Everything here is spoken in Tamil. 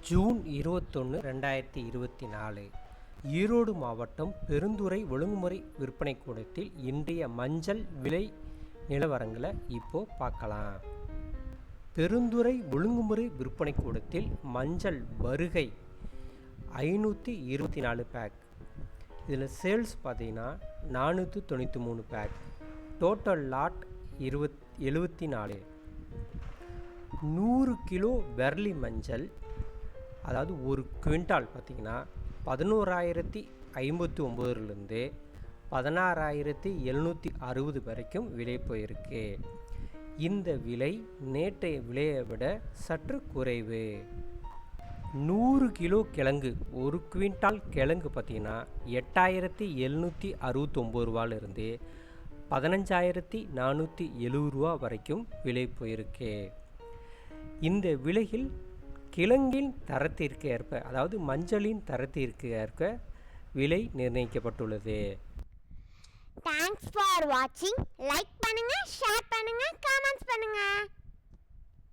ஜூன் இருபத்தொன்று ரெண்டாயிரத்தி இருபத்தி நாலு. ஈரோடு மாவட்டம் பெருந்துறை ஒழுங்குமுறை விற்பனை கூடத்தில் இன்றைய மஞ்சள் விலை நிலவரங்களை இப்போ பார்க்கலாம். பெருந்துறை ஒழுங்குமுறை விற்பனை கூடத்தில் மஞ்சள் வருகை ஐநூற்றி இருபத்தி நாலு பேக் இதில் சேல்ஸ் பார்த்தீங்கன்னா நானூற்றி தொண்ணூற்றி மூணு பேக் டோட்டல் லாட் இருபத் எழுபத்தி நாலு. நூறு கிலோ வெர்லி மஞ்சள் அதாவது ஒரு குவிண்டால் பார்த்திங்கன்னா பதினோராயிரத்தி ஐம்பத்தி ஒம்போதுலேருந்து பதினாறாயிரத்தி எழுநூற்றி அறுபது வரைக்கும் விலை போயிருக்கு. இந்த விலை நேற்றைய விலையை விட சற்று குறைவு. நூறு கிலோ கிழங்கு ஒரு குவிண்டால் கிழங்கு பார்த்தீங்கன்னா எட்டாயிரத்தி எழுநூற்றி அறுபத்தொம்போது ரூபாயிலிருந்து பதினஞ்சாயிரத்தி நானூற்றி எழுபது ரூபா வரைக்கும் விலை போயிருக்கு. இந்த விலையில் கிழங்கின் தரத்திற்கு ஏற்ப அதாவது மஞ்சளின் தரத்திற்கு ஏற்ப விலை நிர்ணயிக்கப்பட்டுள்ளது. தேங்க்ஸ் ஃபார் வாட்சிங் லைக் பண்ணுங்க ஷேர் பண்ணுங்க